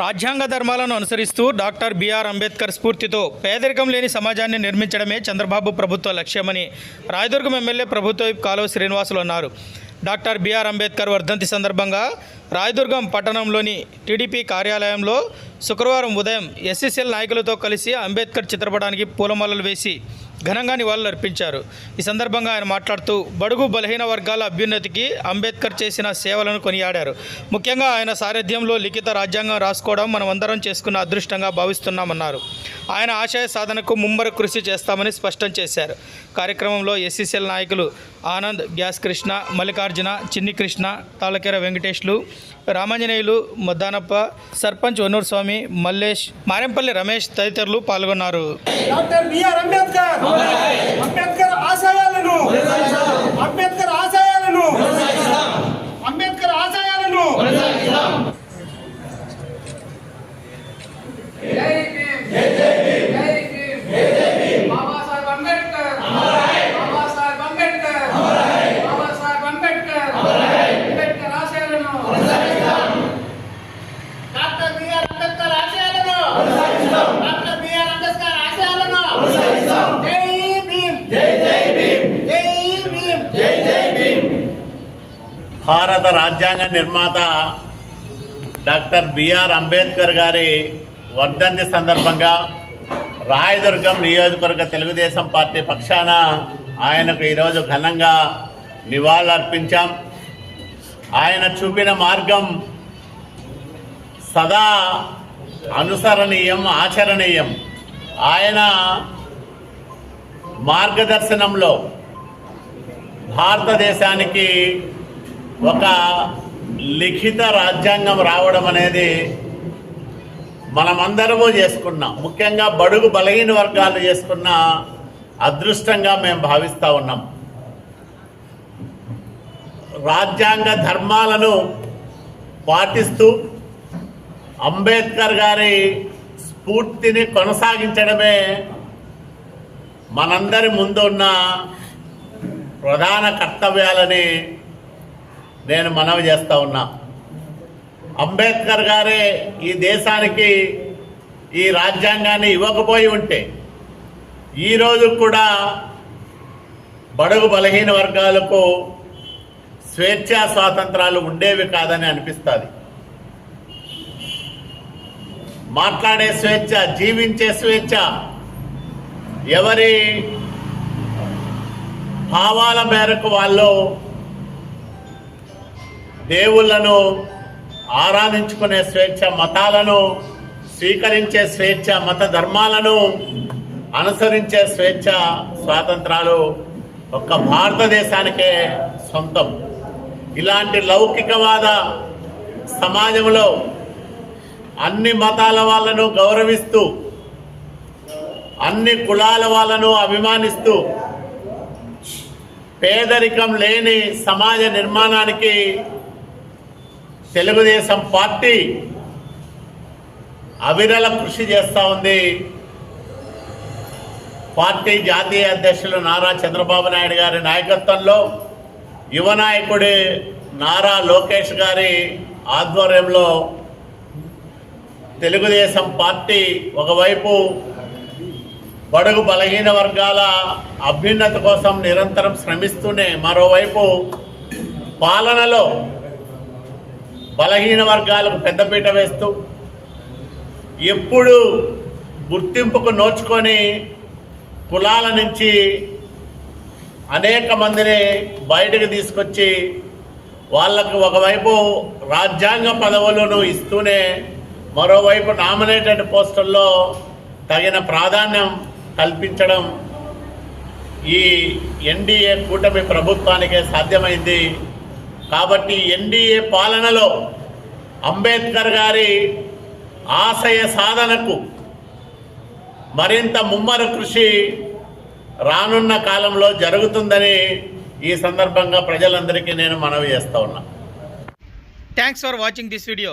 రాజ్యాంగ ధర్మాలను అనుసరిస్తూ డాక్టర్ బిఆర్ అంబేద్కర్ స్ఫూర్తితో పేదరికం లేని సమాజాన్ని నిర్మించడమే చంద్రబాబు ప్రభుత్వ లక్ష్యమని రాయదుర్గం ఎమ్మెల్యే ప్రభుత్వ కాలువ శ్రీనివాసులు అన్నారు. డాక్టర్ బిఆర్ అంబేద్కర్ వర్ధంతి సందర్భంగా రాయదుర్గం పట్టణంలోని టీడీపీ కార్యాలయంలో శుక్రవారం ఉదయం ఎస్ఎస్ఎల్ నాయకులతో కలిసి అంబేద్కర్ చిత్రపటానికి పూలమాలలు వేసి ఘనంగా నివాళులు అర్పించారు ఈ సందర్భంగా ఆయన మాట్లాడుతూ బడుగు బలహీన వర్గాల అభ్యున్నతికి అంబేద్కర్ చేసిన సేవలను కొనియాడారు. ముఖ్యంగా ఆయన సారథ్యంలో లిఖిత రాజ్యాంగం రాసుకోవడం మనమందరం చేసుకున్న అదృష్టంగా భావిస్తున్నామన్నారు. ఆయన ఆశయ సాధనకు ముమ్మర కృషి చేస్తామని స్పష్టం చేశారు. కార్యక్రమంలో ఎస్సీసీఎల్ నాయకులు ఆనంద్ గ్యాస్ కృష్ణ మల్లికార్జున చిన్ని కృష్ణ తాళకెర వెంకటేష్లు రామాంజనేయులు మద్దానప్ప సర్పంచ్ వనూర్ స్వామి మల్లేష్ మారెంపల్లి రమేష్ తదితరులు పాల్గొన్నారు. Doctor BR Ambedkar. అంబేద్కర్ ఆశయాలను. అంబేద్కర్ ఆశయాలను అంబేద్కర్ ఆశయాలను జై భీమ్ జై జై భీమ్ జై భీమ్ జై జై భీమ్ బాబా సాహెబ్ అంబేద్కర్ బాబా సాహెబ్ అంబేద్కర్ బాబా సాహెబ్ అంబేద్కర్ అంబేద్కర్ ఆశయాలను డాక్టర్ బిఆర్ అంబేద్కర్ ఆశయాలను. డాక్టర్ బిఆర్ అంబేద్కర్ ఆశయాలను. జై భీమ్. జై జై భీమ్. జై భీమ్. జై జై భీమ్. భారత రాజ్యాంగ నిర్మాత డాక్టర్ బిఆర్ అంబేద్కర్ గారి వర్ధంతి సందర్భంగా రాయదుర్గం నియోజకవర్గ తెలుగుదేశం పార్టీ పక్షాన ఆయనకు ఈరోజు ఘనంగా నివాళులర్పించాం. ఆయన చూపిన మార్గం సదా అనుసరణీయం ఆచరణీయం. ఆయన మార్గదర్శనంలో భారతదేశానికి ఒక లిఖిత రాజ్యాంగం రావడం అనేది మనమందరము చేసుకున్నాం. ముఖ్యంగా బడుగు బలహీన వర్గాలు చేసుకున్న అదృష్టంగా మేము భావిస్తూ ఉన్నాం. రాజ్యాంగ ధర్మాలను పాటిస్తూ అంబేద్కర్ గారి స్ఫూర్తిని కొనసాగించడమే మనందరి ముందు ఉన్న ప్రధాన కర్తవ్యాలని నేను మనవి చేస్తూ ఉన్నా. అంబేద్కర్ గారే ఈ దేశానికి ఈ రాజ్యాంగాన్ని ఇవ్వకపోయి ఉంటే ఈరోజు కూడా బడుగు బలహీన వర్గాలకు స్వేచ్ఛా స్వాతంత్రాలు ఉండేవి కాదని అనిపిస్తుంది. మాట్లాడే స్వేచ్ఛ జీవించే స్వేచ్ఛ. ఎవరి భావాల మేరకు వాళ్ళు దేవుళ్ళను ఆరాధించుకునే స్వేచ్ఛ మతాలను స్వీకరించే స్వేచ్ఛ మత ధర్మాలను అనుసరించే స్వేచ్ఛ స్వాతంత్రాలు ఒక్క భారతదేశానికే సొంతం. ఇలాంటి లౌకికవాద సమాజంలో అన్ని మతాల వాళ్ళను గౌరవిస్తూ అన్ని కులాల వాళ్ళను అభిమానిస్తూ పేదరికం లేని సమాజ నిర్మాణానికి తెలుగుదేశం పార్టీ అవిరల కృషి చేస్తూ ఉంది. పార్టీ జాతీయ అధ్యక్షులు నారా చంద్రబాబు నాయుడు గారి నాయకత్వంలో యువ నాయకుడి నారా లోకేష్ గారి ఆధ్వర్యంలో తెలుగుదేశం పార్టీ ఒకవైపు బడుగు బలహీన వర్గాల అభ్యున్నత కోసం నిరంతరం శ్రమిస్తూనే మరోవైపు పాలనలో బలహీన వర్గాలకు పెద్దపీట వేస్తూ ఎప్పుడు గుర్తింపుకు నోచుకొని కులాల నుంచి అనేక మందిని బయటకు తీసుకొచ్చి వాళ్ళకు ఒకవైపు రాజ్యాంగ పదవులను ఇస్తూనే మరోవైపు నామినేటెడ్ పోస్టుల్లో తగిన ప్రాధాన్యం కల్పించడం ఈ ఎన్డీఏ కూటమి ప్రభుత్వానికే సాధ్యమైంది. కాబట్టి ఎన్డీఏ పాలనలో అంబేద్కర్ గారి ఆశయ సాధనకు మరింత ముమ్మర కృషి రానున్న కాలంలో జరుగుతుందని ఈ సందర్భంగా ప్రజలందరికీ నేను మనవి చేస్తా ఉన్నా. Thanks for watching this video